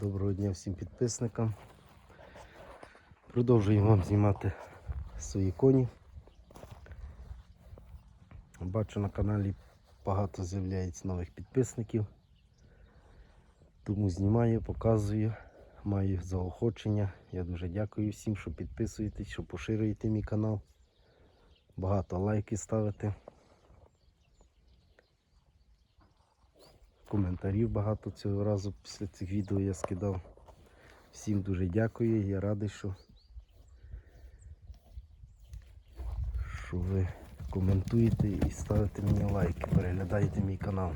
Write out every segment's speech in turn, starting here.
Доброго дня всім підписникам. Продовжуємо вам знімати свої коні. Бачу на каналі багато з'являється нових підписників. Тому знімаю, показую, маю заохочення. Я дуже дякую всім, що підписуєтесь, що поширюєте мій канал. Багато лайки ставите. Коментарів багато цього разу після цих відео я скидав. Всім дуже дякую. Я радий, що, що ви коментуєте і ставите мені лайки, переглядаєте мій канал.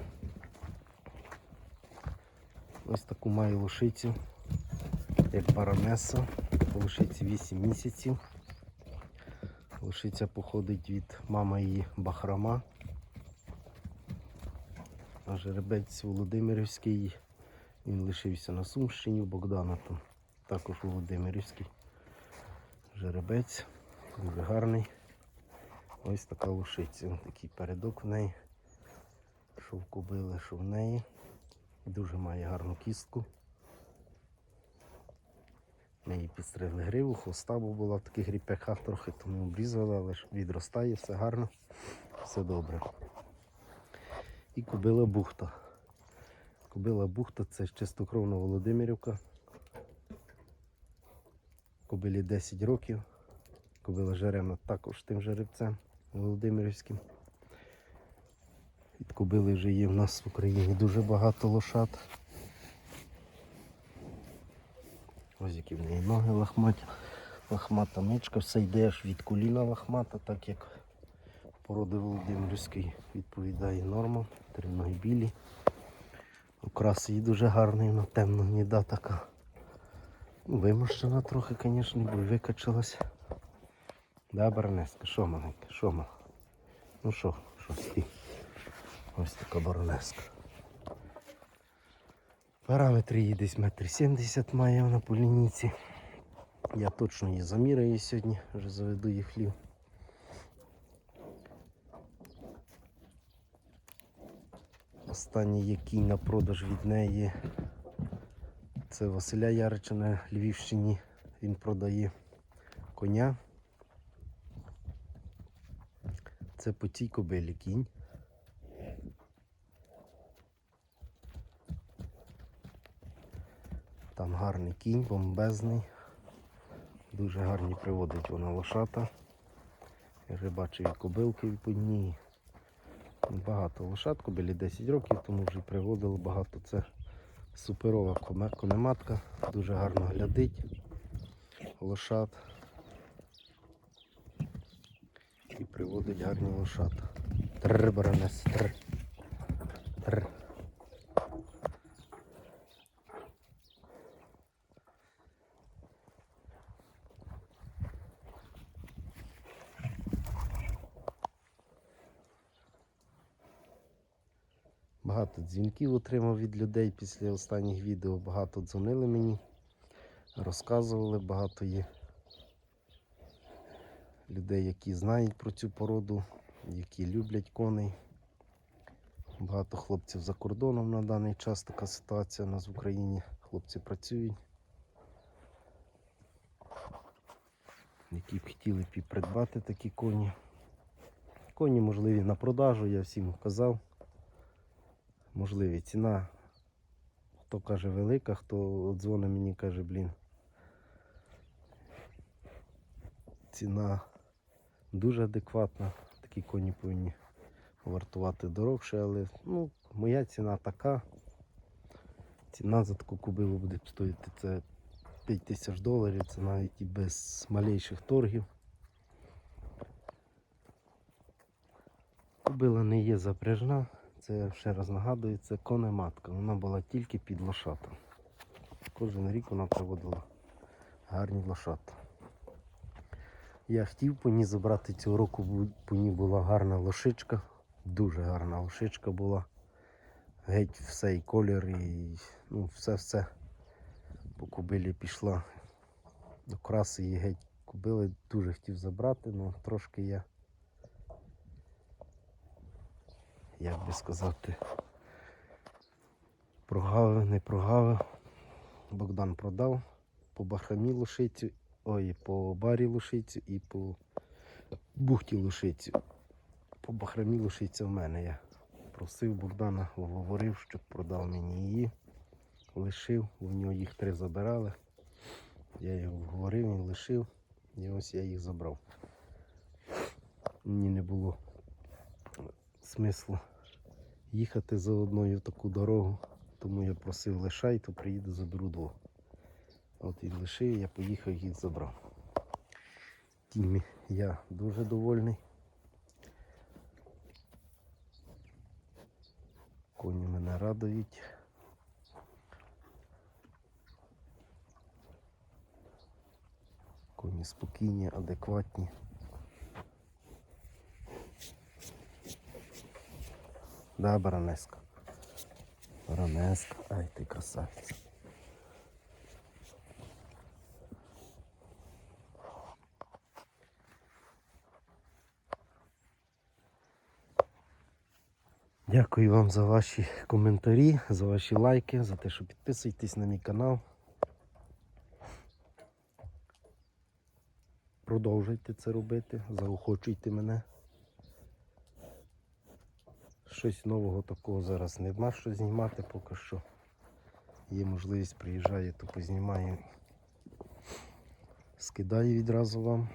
Ось таку маю лошицю, як баронеса. Лошиці 8 місяців. Лошиця походить від мама її Бахрама. Жеребець Володимирівський, він лишився на Сумщині у Богдана там. Також Володимирівський. Жеребець, дуже гарний. Ось така лошиця. Такий передок в неї. Що в кобили, що в неї. Дуже має гарну кістку. Ми її підстригли гриву, хвоста була в таких трохи, тому обрізали, але відростає, все гарно, все добре. І кобила бухта. Кобила бухта це чистокровна Володимирівка. Кобилі 10 років. Кобила жеребна також тим жеребцем Володимирівським. Від кобили вже є в нас в Україні дуже багато лошад. Ось які в неї ноги лахматі. Лахмата мичка, все йде аж від коліна лахмата, так як породи Володимирської відповідає нормам. Три ноги білі. Окрас її дуже гарний, вона темно гніда така. Ну, Вимощена трохи, звісно, бо викачалась. Да, баронеска, що маленька, що мала? Ну що, що стій? Ось така баронеска. Параметри її десь метр сімдесят має вона по лінійці. Я точно її заміряю сьогодні, вже заведу в хлів. Останній який на продаж від неї. Це Василя Ярича на Львівщині. Він продає коня. Це по цій кобилі кінь. Там гарний кінь, бомбезний. Дуже гарні приводить вона лошата. Я вже бачив кобилки по ній. Багато лошадку, біля 10 років, тому вже приводили багато. Це суперова конематка, дуже гарно глядить лошад. І приводить гарні лошад. Тр, баранес, тр. Тр. Багато дзвінків отримав від людей після останніх відео. Багато дзвонили мені, розказували, багато є людей, які знають про цю породу, які люблять коней. Багато хлопців за кордоном на даний час така ситуація у нас в Україні. Хлопці працюють, які б хотіли б придбати такі коні. Коні можливі на продажу, я всім казав можливі. Ціна, хто каже велика, хто дзвонить мені каже, блін. Ціна дуже адекватна. Такі коні повинні вартувати дорогше, але ну, моя ціна така. Ціна за таку кубилу буде стоїти це 5 тисяч доларів, це навіть і без малейших торгів. Кубила не є запряжна. Це ще раз нагадую, це конематка. Вона була тільки під лошата. Кожен рік вона приводила гарні лошата. Я хотів по ній забрати цього року, по ній була гарна лошичка, дуже гарна лошичка була. Геть все і колір, і ну, все-все по кубилі пішла. Окраси її геть кубили, дуже хотів забрати, але трошки я як би сказати, прогавив, не прогавив. Богдан продав по бахрамі лошицю, ой, по барі лошицю і по бухті лошицю. По бахрамі лошиця в мене. Я просив Богдана, говорив, щоб продав мені її. Лишив, в нього їх три забирали. Я його вговорив, він лишив, і ось я їх забрав. Мені не було смислу їхати за одною таку дорогу, тому я просив лишай, то приїду заберу двох. От він лишив, я поїхав їх забрав. Тімі я дуже довольний. Коні мене радують. Коні спокійні, адекватні. Да, баронеска. Баронеска. Ай ти красавиця. Дякую вам за ваші коментарі, за ваші лайки, за те, що підписуєтесь на мій канал. Продовжуйте це робити, заохочуйте мене. Щось нового такого зараз нема що знімати поки що. Є можливість приїжджаю, то познімаю. Скидаю відразу вам.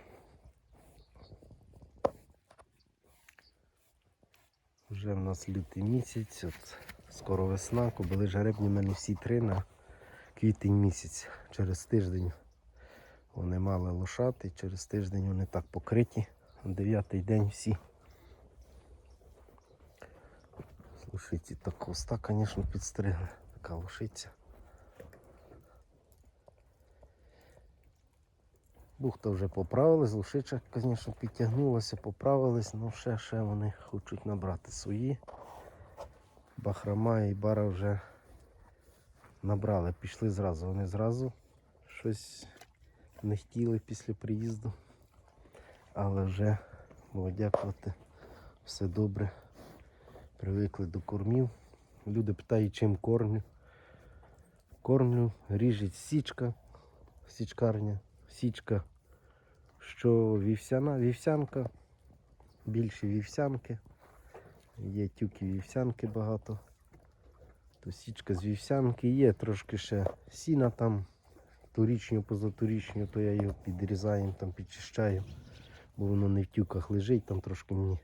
Вже в нас лютий місяць, от скоро весна, кобили жеребні в мене всі три на квітень місяць. Через тиждень вони мали лошати, через тиждень вони так покриті. Дев'ятий день всі. Лошиці так хвоста, звісно, підстригли. Така лошиця. Бухта вже поправилась, лошича, звісно, підтягнулася, поправилась, але ще, ще вони хочуть набрати свої. Бахрама і бара вже набрали, пішли зразу. Вони зразу щось не хотіли після приїзду. Але вже, Богу дякувати, все добре. Привикли до кормів. Люди питають, чим кормлю. Кормлю, ріжить січка, січкарня, січка, що вівсяна, вівсянка, більші вівсянки. Є тюки вівсянки багато. То січка з вівсянки, є трошки ще сіна там, торічню, позаторічню, то я його підрізаю, там підчищаю, бо воно не в тюках лежить, там трошки мені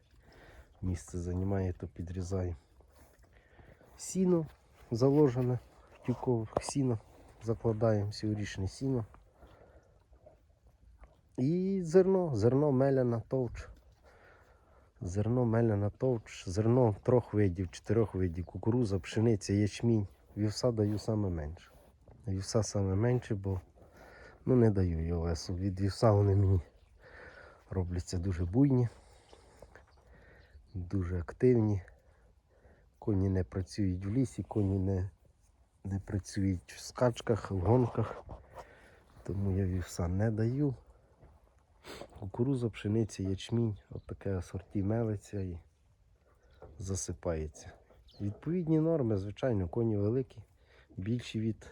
місце займає, то підрізаю. Сіно заложене, тюкових сіно, закладаємо сьогоднішнє сіно. І зерно, зерно меляна товч. Зерно меляна товч, зерно трьох видів, чотирьох видів, кукуруза, пшениця, ячмінь. Вівса даю саме менше. Вівса саме менше, бо ну, не даю я овесу. Від вівса вони мені робляться дуже буйні, дуже активні. Коні не працюють в лісі, коні не, не працюють в скачках, в гонках. Тому я вівса не даю. Кукуруза, пшениця, ячмінь, от таке асорті мелиться і засипається. Відповідні норми, звичайно, коні великі, більші від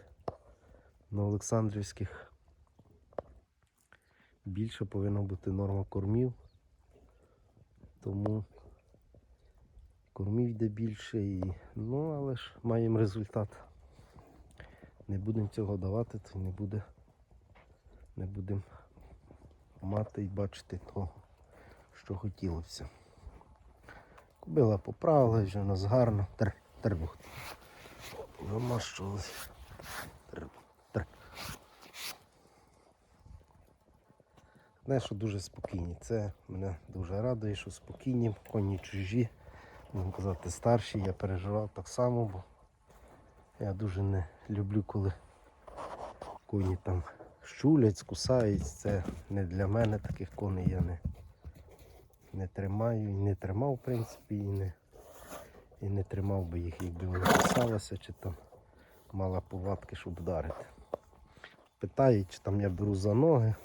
новоолександрівських. Більше повинна бути норма кормів. Тому кормів йде більше і. Ну, але ж маємо результат. Не будемо цього давати, то не буде. Не будемо мати і бачити того, що хотілося. Кобила поправила, вже у нас гарно. Тр, тербух. Тр. Знаєш, що дуже спокійні. Це мене дуже радує, що спокійні, коні чужі. Можна казати, старші, я переживав так само, бо я дуже не люблю, коли коні там щулять, кусають. Це не для мене таких коней я не, не тримаю і не тримав, в принципі, і не, і не тримав би їх, якби вони кусалися, чи там мала повадки, щоб вдарити. Питають, чи там я беру за ноги,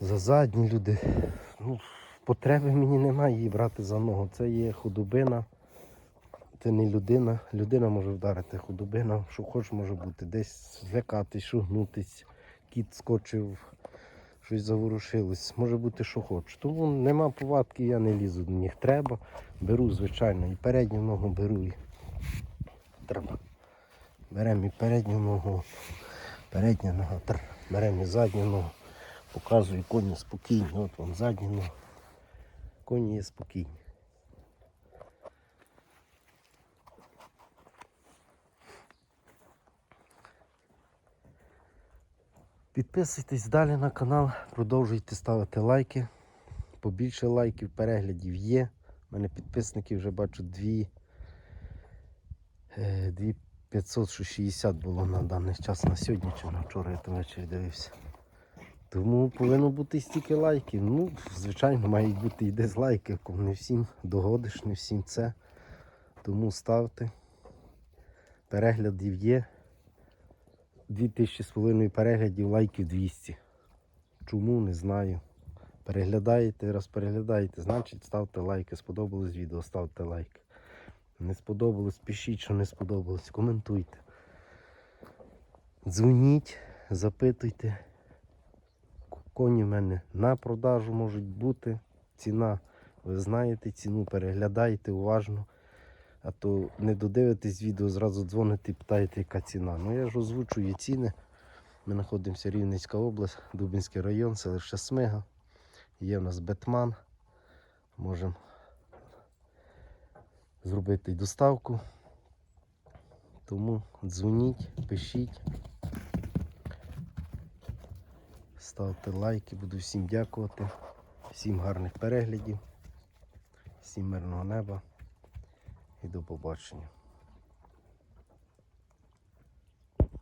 за задні люди. Ну, потреби мені немає її брати за ногу. Це є худобина. це не людина. Людина може вдарити худобина, що хоч може бути. Десь злякатись, шугнутись, кіт скочив, щось заворушилось. Може бути, що хоч. Тому нема повадки, я не лізу до них. Треба, беру, звичайно, і передню ногу беру. І... Треба. Беремо і передню ногу, передня нога, беремо і задню ногу. Показую коні спокійні. От вам задня нога. Коні є спокійні. Підписуйтесь далі на канал, продовжуйте ставити лайки. Побільше лайків, переглядів є. У мене підписників вже бачу дві, е, дві 560 було на даний час на сьогодні чи на вчора я там дивився. Тому повинно бути стільки лайків. Ну, звичайно, мають бути і дизлайки, кому не всім догодиш, не всім це. Тому ставте. Переглядів є. 2000 з половиною переглядів, лайків 200. Чому, не знаю. Переглядаєте, раз переглядаєте, значить ставте лайки. Сподобалось відео, ставте лайк. Не сподобалось, пишіть, що не сподобалось, коментуйте. Дзвоніть, запитуйте. Коні в мене на продажу можуть бути. Ціна, ви знаєте, ціну переглядайте уважно. А то не додивитесь відео, зразу дзвоните і питаєте, яка ціна. Ну я ж озвучую ціни. Ми знаходимося Рівненська область, Дубинський район, селище Смига. Є в нас Бетман. Можемо зробити доставку. Тому дзвоніть, пишіть. Ставте лайки, буду всім дякувати. Всім гарних переглядів, всім мирного неба і до побачення.